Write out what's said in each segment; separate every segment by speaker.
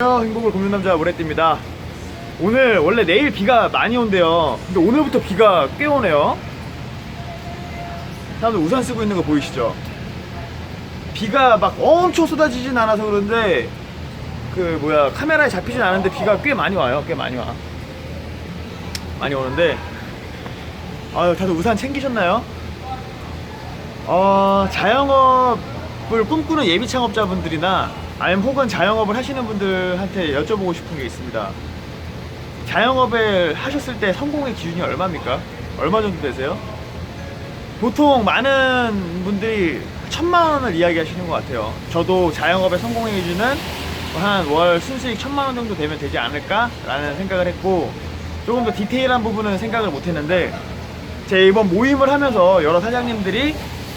Speaker 1: 안녕하세요 행복을 굽는 남자 모래띠입니다. 오늘 원래 내일 비가 많이 온대요. 근데 오늘부터 비가 꽤 오네요. 사람들 우산 쓰고 있는 거 보이시죠? 비가 막 엄청 쏟아지진 않아서 그런데 그 뭐야 카메라에 잡히진 않은데 비가 꽤 많이 와요. 꽤 많이 와. 많이 오는데. 아유 다들 우산 챙기셨나요? 어 자영업을 꿈꾸는 예비 창업자분들이나 아니면 혹은 자영업을 하시는 분들한테 여쭤보고 싶은 게 있습니다. 자영업을 하셨을 때 성공의 기준이 얼마입니까? 얼마 정도 되세요? 보통 많은 분들이 천만 원을 이야기하시는 것 같아요. 저도 자영업의 성공의 기준은 한 월 순수익 천만 원 정도 되면 되지 않을까라는 생각을 했고 조금 더 디테일한 부분은 생각을 못했는데 제 이번 모임을 하면서 여러 사장님들이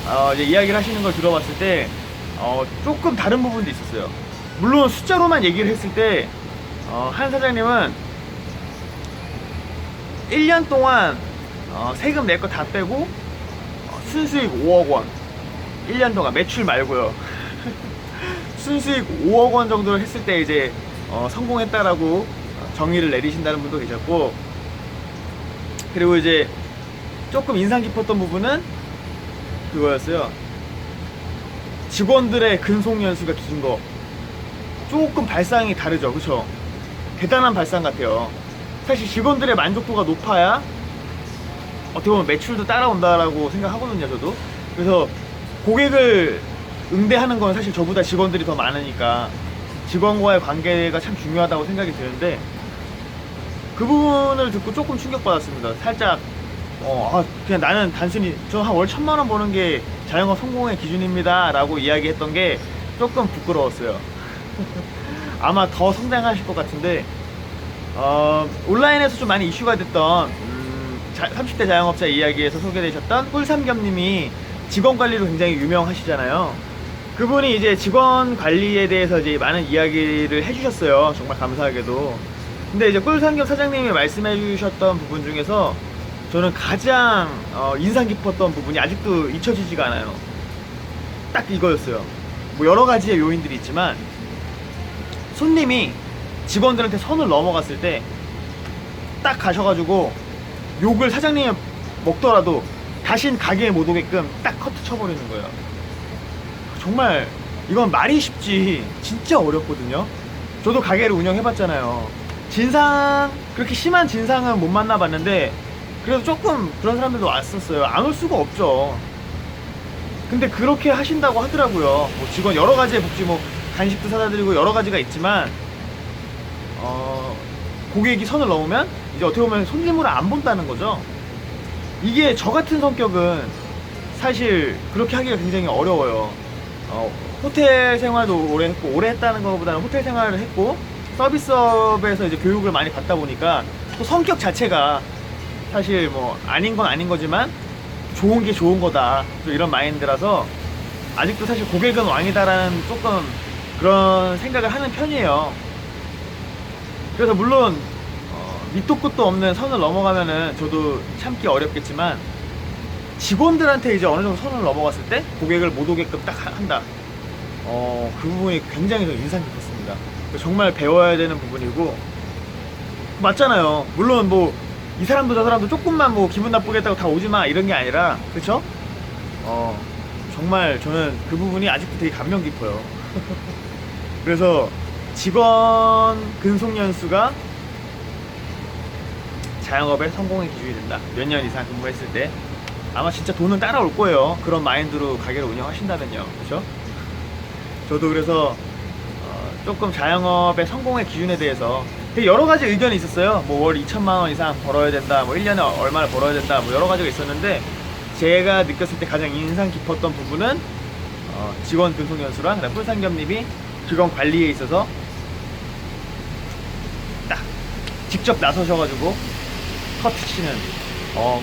Speaker 1: 어, 이제 이야기를 하시는 걸 들어봤을 때 어, 조금 다른 부분도 있었어요. 물론 숫자로만 얘기를 했을 때, 어, 한 사장님은 1년 동안 어, 세금 낼 거 다 빼고 어, 순수익 5억 원. 1년 동안 매출 말고요. 순수익 5억 원 정도를 했을 때 이제 어, 성공했다라고 정의를 내리신다는 분도 계셨고, 그리고 이제 조금 인상 깊었던 부분은 그거였어요. 직원들의 근속 연수가 긴 거. 조금 발상이 다르죠. 그쵸? 대단한 발상 같아요. 사실 직원들의 만족도가 높아야 어떻게 보면 매출도 따라온다라고 생각하거든요, 저도. 그래서 고객을 응대하는 건 사실 저보다 직원들이 더 많으니까 직원과의 관계가 참 중요하다고 생각이 드는데 그 부분을 듣고 조금 충격받았습니다. 살짝 어, 아, 그냥 나는 단순히 저 한 월 천만 원 버는 게 자영업 성공의 기준입니다. 라고 이야기했던 게 조금 부끄러웠어요. 아마 더 성장하실 것 같은데, 어, 온라인에서 좀 많이 이슈가 됐던, 음, 자- 30대 자영업자 이야기에서 소개되셨던 꿀삼겹님이 직원 관리로 굉장히 유명하시잖아요. 그분이 이제 직원 관리에 대해서 이제 많은 이야기를 해주셨어요. 정말 감사하게도. 근데 이제 꿀삼겹 사장님이 말씀해 주셨던 부분 중에서 저는 가장 어, 인상 깊었던 부분이 아직도 잊혀지지가 않아요. 딱 이거였어요. 뭐 여러 가지의 요인들이 있지만 손님이 직원들한테 선을 넘어갔을 때 딱 가셔가지고 욕을 사장님이 먹더라도 다신 가게에 못 오게끔 딱 커트 쳐버리는 거예요. 정말 이건 말이 쉽지 진짜 어렵거든요. 저도 가게를 운영해봤잖아요. 진상 그렇게 심한 진상은 못 만나봤는데 그래도 조금 그런 사람들도 왔었어요. 안 올 수가 없죠. 근데 그렇게 하신다고 하더라고요. 뭐 직원 여러 가지의 복지 뭐 간식도 사다 드리고 여러 가지가 있지만 어 고객이 선을 넘으면 이제 어떻게 보면 손님으로 안 본다는 거죠. 이게 저 같은 성격은 사실 그렇게 하기가 굉장히 어려워요. 어, 호텔 생활도 오래 했고 오래 했다는 것보다는 호텔 생활을 했고 서비스업에서 이제 교육을 많이 받다 보니까 또 성격 자체가 사실 뭐 아닌 건 아닌 거지만 좋은 게 좋은 거다 또 이런 마인드라서 아직도 사실 고객은 왕이다라는 조금 그런 생각을 하는 편이에요. 그래서 물론 어, 밑도 끝도 없는 선을 넘어가면은 저도 참기 어렵겠지만 직원들한테 이제 어느 정도 선을 넘어갔을 때 고객을 못 오게끔 딱 하- 한다. 어, 그 부분이 굉장히 좀 인상 깊었습니다. 정말 배워야 되는 부분이고 맞잖아요. 물론 뭐 이 사람도 저 사람도 조금만 뭐 기분 나쁘게 했다고 다 오지 마 이런 게 아니라 그렇죠? 어 정말 저는 그 부분이 아직도 되게 감명 깊어요. 그래서 직원 근속 연수가 자영업의 성공의 기준이 된다. 몇 년 이상 근무했을 때 아마 진짜 돈은 따라올 거예요. 그런 마인드로 가게를 운영하신다면요. 그렇죠? 저도 그래서 어, 조금 자영업의 성공의 기준에 대해서 여러 가지 의견이 있었어요. 뭐 월 2천만 원 이상 벌어야 된다, 뭐 1년에 얼마를 벌어야 된다, 뭐 여러 가지가 있었는데 제가 느꼈을 때 가장 인상 깊었던 부분은 어, 직원 근속 연수랑 그다음 꿀상겸님이 직원 관리에 있어서 딱 직접 나서셔가지고 커트 치는 어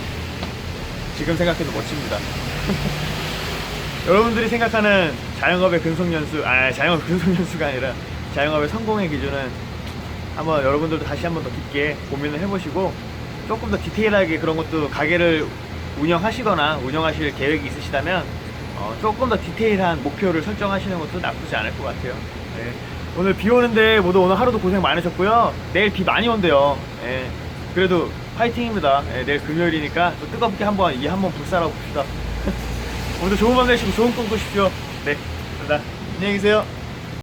Speaker 1: 지금 생각해도 멋집니다. 여러분들이 생각하는 자영업의 근속 연수, 아, 자영업 근속 연수가 아니라 자영업의 성공의 기준은 한번 여러분들도 다시 한번 더 깊게 고민을 해보시고 조금 더 디테일하게 그런 것도 가게를 운영하시거나 운영하실 계획이 있으시다면 어, 조금 더 디테일한 목표를 설정하시는 것도 나쁘지 않을 것 같아요. 네. 오늘 비 오는데 모두 오늘 하루도 고생 많으셨고요. 내일 비 많이 온대요. 예. 그래도 파이팅입니다. 예, 내일 금요일이니까 또 뜨겁게 한번 이 한번 불살아 봅시다. 오늘도 좋은 밤 되시고 좋은 꿈 꾸십시오. 네. 감사합니다. 안녕히 계세요.